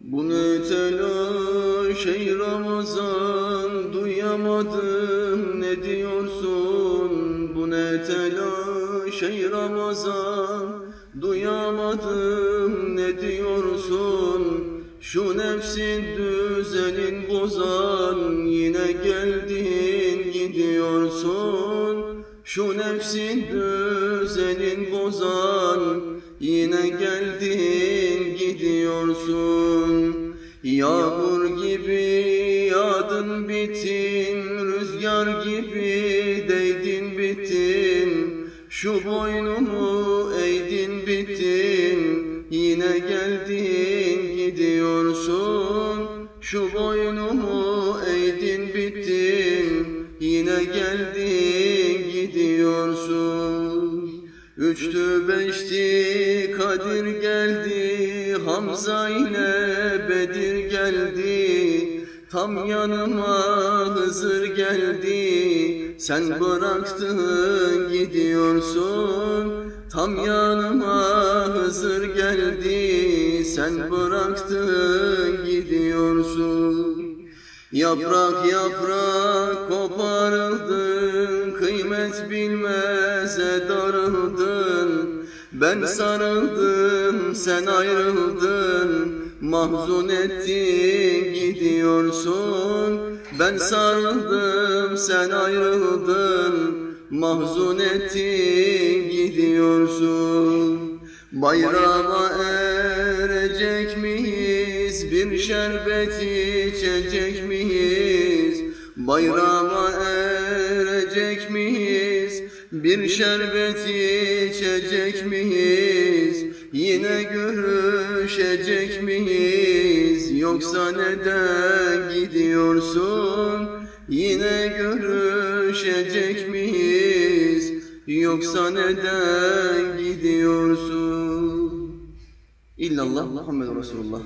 Bu ne telaş ey Ramazan Duyamadım. Ne diyorsun? Bu ne telaş ey Ramazan Duyamadım. Ne diyorsun? Şu nefsin düzenin bozan Yine geldin gidiyorsun. Şu nefsin düzenin bozan Yine geldin gidiyorsun Yağmur gibi yağdın bittin Rüzgar gibi değdin bittin Şu boynumu eğdin bittin Yine geldin gidiyorsun. Şu boynumu eğdin bittin Yine geldin Üçtü beşti Kadir geldi Hamza ile Bedir geldi. Tam yanıma Hızır geldi. Sen bıraktın gidiyorsun. Tam yanıma Hızır geldi. Sen bıraktın gidiyorsun. Yaprak yaprak koparıldın Kıymet bilmeze darıldın Ben sarıldım sen ayrıldın Mahzun ettin gidiyorsun Ben sarıldım sen ayrıldın Mahzun ettin gidiyorsun Bayrama erecek miyiz? Bir şerbet içecek miyiz? Bayrama erecek? Bir şerbet içecek miyiz? Yine görüşecek miyiz? Yoksa neden gidiyorsun? Yine görüşecek miyiz? Yoksa neden gidiyorsun? İllallah Muhammed Resulullah.